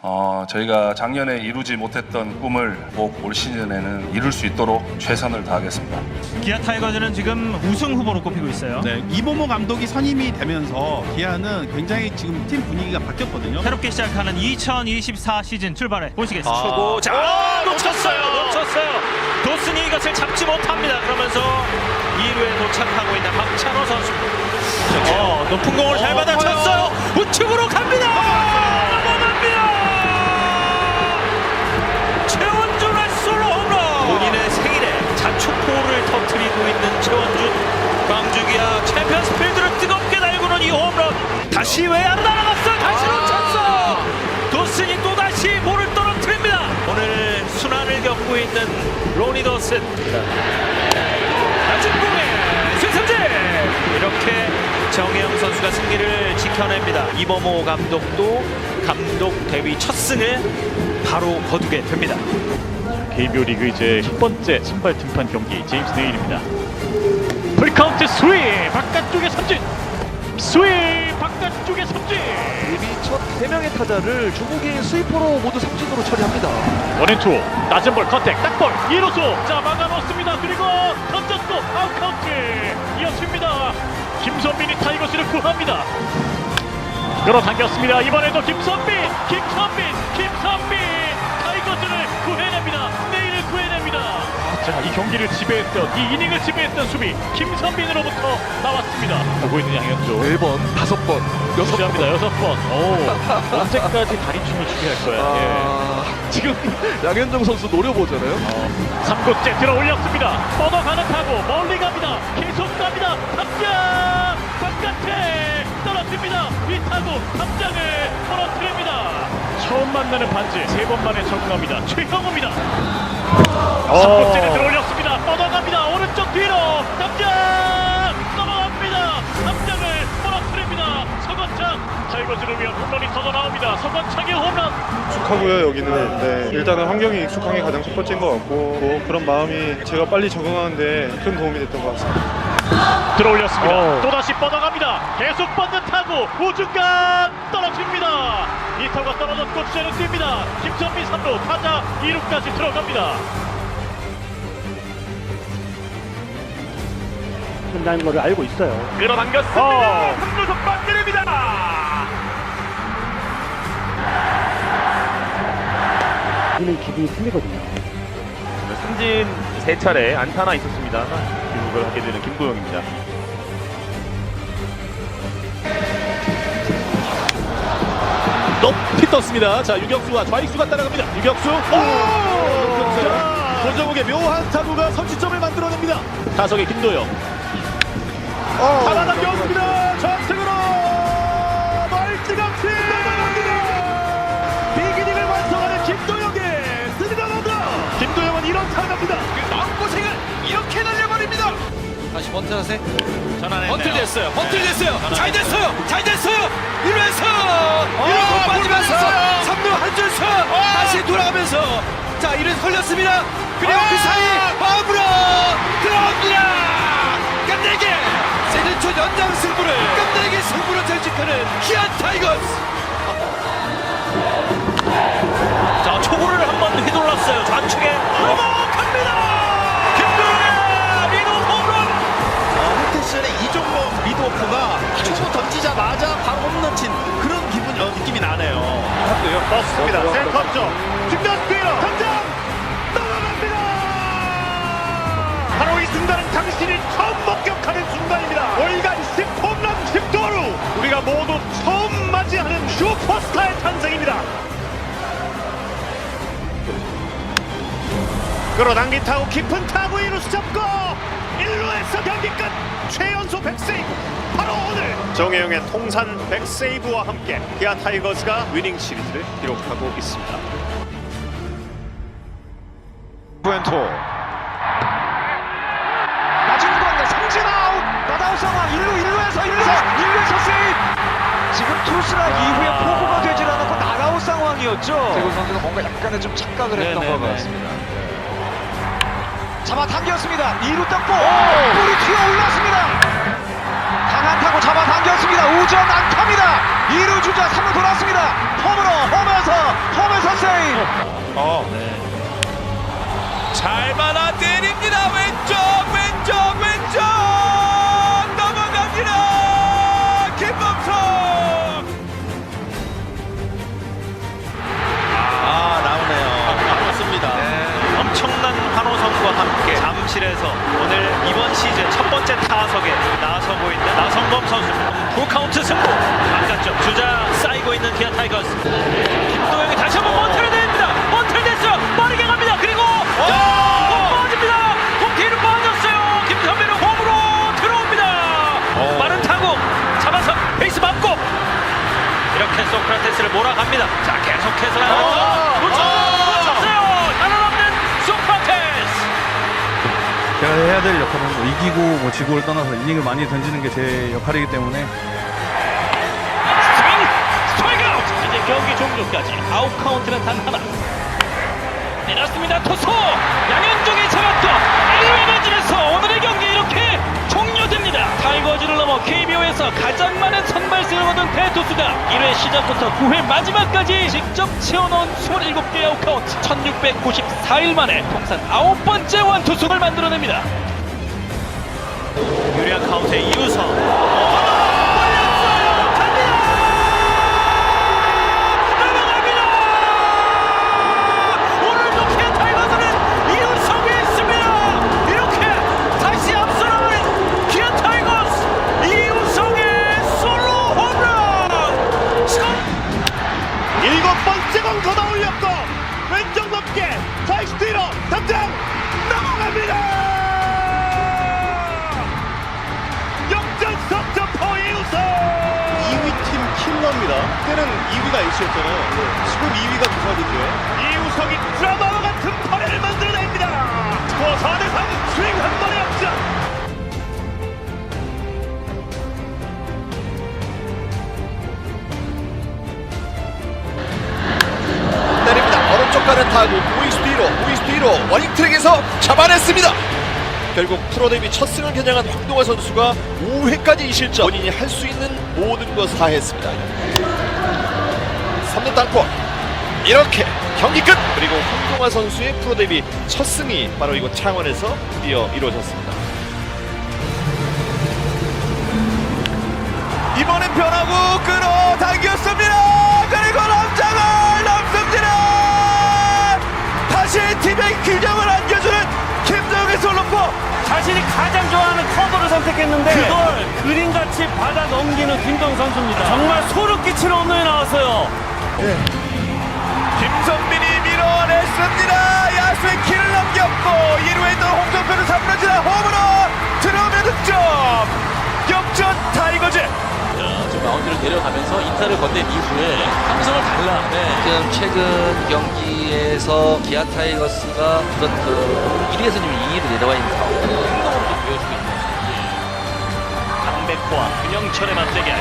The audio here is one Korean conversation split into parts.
어, 저희가 작년에 이루지 못했던 꿈을 꼭 올 시즌에는 이룰 수 있도록 최선을 다하겠습니다. 기아 타이거즈는 지금 우승 후보로 꼽히고 있어요. 네, 이보모 감독이 선임이 되면서 기아는 굉장히 지금 팀 분위기가 바뀌었거든요. 새롭게 시작하는 2024 시즌 출발해 보시겠습니다. 아. 초고 자 아, 놓쳤어요. 놓쳤어요. 도슨이 이것을 잡지 못합니다. 그러면서 2루에 도착하고 있는 박찬호 선수. 어, 높은 공을 잘 받아쳤어요. 우측으로 갑니다. 챔피언스 필드를 뜨겁게 달구는 이 홈런. 다시 왜 안 날아갔어? 다시 놓쳤어. 도슨이 또 다시 볼을 떨어뜨립니다. 오늘 순환을 겪고 있는 로니 도슨. 낮은 공에 최선재 이렇게 정혜영 선수가 승리를 지켜냅니다. 이범호 감독도 감독 데뷔 첫 승을 바로 거두게 됩니다. KBO 리그 이제 첫 번째 선발 등판 경기 제임스 네일입니다. 풀카운트 스윙 3명의 타자를 중국인 스위퍼로 모두 삼진으로 처리합니다. 원앤투 낮은 볼 컨택 딱볼 2루수 자 막아놓습니다. 그리고 던졌고 아웃카운트! 이어집니다. 김선빈이 타이거스를 구합니다. 끌어당겼습니다. 이번에도 김선빈 김선빈 김선빈 자 이 경기를 지배했던 이 이닝을 지배했던 수비 김선빈으로부터 나왔습니다 보고 있는 양현종 4번, 5번, 6번. 주합니다 여섯 번 오, 언제까지 다리춤을 추게 할 거야 예. 아, 지금 양현종 선수 노려보잖아요. 3구째 들어 올렸습니다. 뻗어가는 타고 멀리 갑니다. 계속 갑니다. 탑장 바깥에 떨어집니다. 이 타고 탑장을 떨어뜨립니다. 처음 만나는 반지 세 번 만에 적응합니다. 최형우입니다. 3구째를 들어 올렸습니다. 뻗어갑니다. 오른쪽 뒤로 탑장 넘어갑니다. 탑장을 떨어뜨립니다. 서건창 타이거즈를 위한 홈런이 터져 나옵니다. 서건창의 홈런. 익숙하고요 여기는 네, 일단은 환경이 익숙한 게 가장 첫 번째인 것 같고 뭐 그런 마음이 제가 빨리 적응하는데 큰 도움이 됐던 것 같습니다 들어 올렸습니다. 또다시 뻗어갑니다. 계속 뻗는 타구 우중간 떨어집니다. 이 타구가 떨어졌고 주자는 뜁니다. 김선민 3루 타자 2루까지 들어갑니다. 한다는 것을 알고 있어요. 끌어당겼습니다. 3루 선방 때립니다. 우리는 기분이 틀리거든요. 삼진 세 차례 안타나 있었습니다. 기록을 하게 되는 김도영입니다. 높이 떴습니다. 자, 유격수와 좌익수가 따라갑니다. 유격수. 오! 자, 권정욱의 묘한 타구가 선취점을 만들어냅니다. 타석의 김도영. 잡아당겼습니다. 하세. 번트 됐어요. 번트 됐어요. 잘 됐어요. 잘 됐어요. 1루에서 1루 빠지면서 3루 한줄서 다시 돌아가면서 자 1루 걸렸습니다. 그리고 그 사이 마음으로 들어옵니다. 끝내기 시즌 초 연장 승부를 끝내기 승부를 결집하는 기아 타이거스. 자 초구를 한번 휘둘렀어요. 좌측에 떴습니다. 센터 쪽 중전 뒤로 던져 넘어갑니다. 바로 이 순간은 당신이 처음 목격하는 순간입니다. 월간 10홈런 10도루 우리가 모두 처음 맞이하는 슈퍼스타의 탄생입니다. 끌어당긴 타고 깊은 타구 이루수 잡고 1루에서 경기 끝 최연소 100세이브 바로 오늘 정혜영의 통산 100세이브와 함께 기아 타이거즈가 위닝 시리즈를 기록하고 있습니다 부엔토 낮은 공에 삼진 아웃. 나다운 상황 1루 1루에서 1루에서 1루에서 세이브. 지금 투수라 이후에 포구가 되질 않았고 나가웃 상황이었죠. 세구 선수가 뭔가 약간의 좀 착각을 했던 네네네. 것 같습니다. 잡아 당겼습니다. 2루 땅볼. 볼이 튀어 올랐습니다. 안타고 잡아당겼습니다. 우전 안타입니다. 2루 주자 3루 돌았습니다. 홈으로 홈에서 홈에서 세이. 어. 어. 네. 잘 받아들이. 함께 잠실에서 오늘 이번 시즌 첫 번째 타석에 나서고 있는 나성범 선수. 풀카운트 승부. 바깥쪽 주자 쌓이고 있는 기아 타이거스. 김도영이 다시 한번 번트를 냅니다. 번트를 냈어요. 빠르게 갑니다. 그리고 빠집니다. 홈 뒤로 빠졌어요. 김선배는 홈으로 들어옵니다. 오. 빠른 타구. 잡아서 베이스 밟고. 이렇게 소크라테스를 몰아갑니다. 자 계속해서 나가서 놓쳐 해야 될 역할은 뭐 이기고 뭐 지고를 떠나서 이닝을 많이 던지는 게 제 역할이기 때문에. 스윙 스트라이크 아웃! 이제 경기 종료까지. 아웃 카운트는 단 하나. 내렸습니다. 토소 양현종이 잡았고 1루 맞으면 시작부터 9회 마지막까지 직접 채워넣은 27개의 아웃 카운트. 1694일 만에 통산 아홉 번째 완투승을 만들어냅니다. 유리한 카운트의 이우성 킬러입니다. 그때는 2위가 에이스였잖아요. 지금 2위가 부산이죠. 이우성이 드라마와 같은 퍼레를 만들어냅니다. 스코어 4대3 스윙 한 번에 역전 때립니다. 오른쪽 가는 타구 우익수 뒤로 우익수 뒤로 워닝 트랙에서 잡아냈습니다. 결국 프로 데뷔 첫 승을 겨냥한 황동화 선수가 5회까지 2실점 본인이 할 수 있는 모든 것을 다 했습니다. 3루 땅볼 이렇게 경기 끝 그리고 황동화 선수의 프로 데뷔 첫 승이 바로 이곳 창원에서 드디어 이루어졌습니다. 이번엔 변하고 끌 선택했는데 그걸 그림같이 받아 넘기는 김동 선수입니다. 정말 소름 끼치는 홈런이 나왔어요. 김성민이 밀어냈습니다. 야수의 키를 넘겼고 1루에 있던 홍정표를 3루 지나 홈으로 들어오면 득점. 역전 타이거즈. 지금 마운드를 내려가면서 인타를 건넨 이후에 함성을 달라. 지금 최근 경기에서 기아 타이거스가 그런 그 1위에서 지금 2위로 내려와 있는 상황 강백호와 균형철의 맞대결.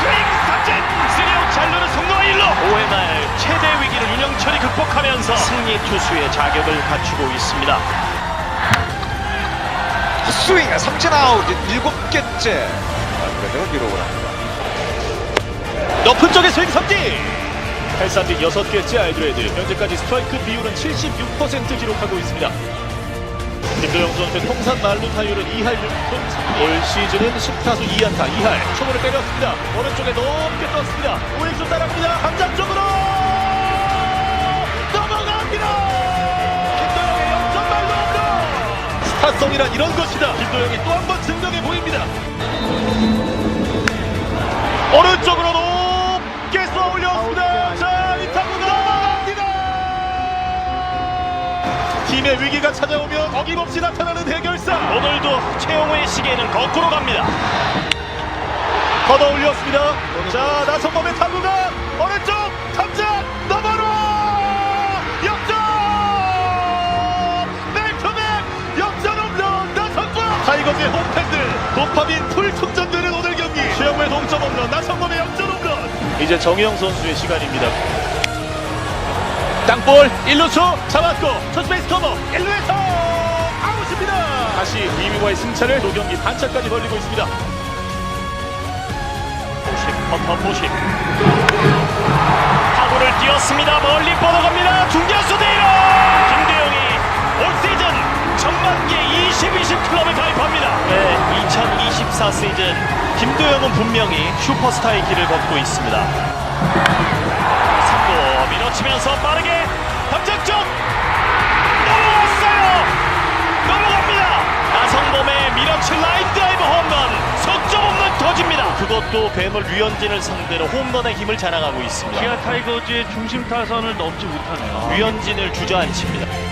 스윙 삼진! 스리아웃 잘루는 송노와 1루! 5회 말 최대 위기를 윤영철이 극복하면서 승리 투수의 자격을 갖추고 있습니다. 스윙 삼진 아웃 일곱 개째 그대로 기록을 합니다 높은 쪽에 스윙 삼진 8삼진 6개째 알드레드 현재까지 스트라이크 비율은 76% 기록하고 있습니다 김도영 선수의 통산 말루 타율은 2할 6푼 올 시즌은 10타수 2안타 2할. 초구를 때렸습니다. 오른쪽에 높게 떴습니다. 오익수 따라갑니다. 감장 쪽으로! 넘어갑니다! 김도영의 역전 말루 홈런 스타성이란 이런 것이다. 김도영이 또 한 번 위기가 찾아오면 어김없이 나타나는 해결사. 오늘도 최용호의 시계는 거꾸로 갑니다. 걷어 올렸습니다. 자, 나성범의 타구가 오른쪽 탐장 넘어로 역전! 백투백 역전 홈런 나성범! 타이거즈의 홈팬들 도파민 풀 충전되는 오늘 경기 최영우의 동점 홈런 나성범의 역전 홈런 이제 정희영 선수의 시간입니다. 땅볼 1루수 잡았고 첫 베이스 커버 1루에서 아웃입니다. 다시 2위와의 승차를 두 경기 반차까지 벌리고 있습니다. 퍼퍼 포식. 타구를 띄었습니다. 멀리 뻗어갑니다. 중견수 대로 김대영이 올 시즌 전반기 20, 20 클럽에 가입합니다. 네, 2024 시즌 김도영은 분명히 슈퍼스타의 길을 걷고 있습니다. 3구 밀어치면서 빠르게 담장 쪽 넘어왔어요. 넘어갑니다. 나성범의 밀어 원투펀치 라인 드라이브 홈런 석점 홈런 터집니다 그것도 괴물 류현진을 상대로 홈런의 힘을 자랑하고 있습니다. 기아 타이거즈의 중심 타선을 넘지 못하네요. 류현진을 주저앉힙니다.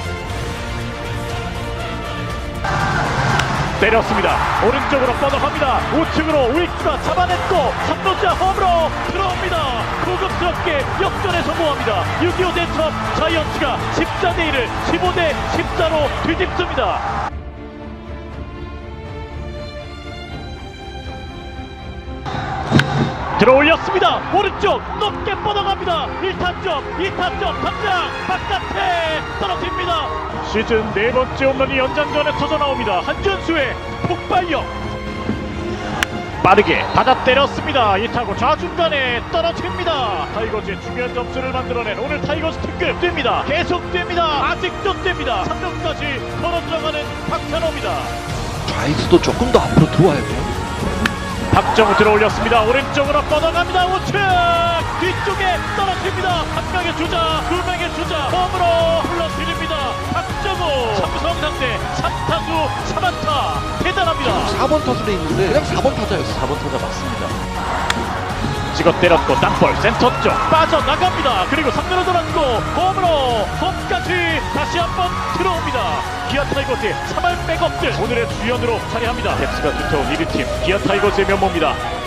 때렸습니다. 오른쪽으로 뻗어갑니다. 우측으로 우익수가 잡아냈고 3루자 홈으로 들어옵니다. 고급스럽게 역전에 성공합니다. 6.25 대첩 자이언츠가 14대 1을 15대 14로 뒤집습니다. 들어올렸습니다. 오른쪽 높게 뻗어갑니다. 1타점, 2타점, 탑장 바깥에 떨어집니다. 시즌 네 번째 홈런이 연장전에 터져 나옵니다. 한준수의 폭발력. 빠르게 받아 때렸습니다. 이 타고 좌중간에 떨어집니다. 타이거즈의 중요한 점수를 만들어낸 오늘 타이거즈 특급 됩니다. 계속 됩니다. 아직도 됩니다. 3루까지 걸어 들어가는 박찬호입니다. 좌익수도 조금 더 앞으로 들어와야 돼요. 박정우 들어올렸습니다. 오른쪽으로 뻗어갑니다. 우측 뒤쪽에 떨어집니다. 한 명의 주자, 두 명의 주자 홈으로 불러드립니다. 박정우 삼성 상대 3타수 3안타 대단합니다. 4번 타수로 있는데 그냥 4번 타자였어. 4번 타자 맞습니다. 찍어 때렸고 땅볼 센터 쪽 빠져나갑니다. 그리고 3루로 돌았고 홈으로 홈까지 기아 타이거즈의 3할 백업들 오늘의 주연으로 자리합니다. 뎁스가 두터운 1위팀 기아 타이거즈의 면모입니다.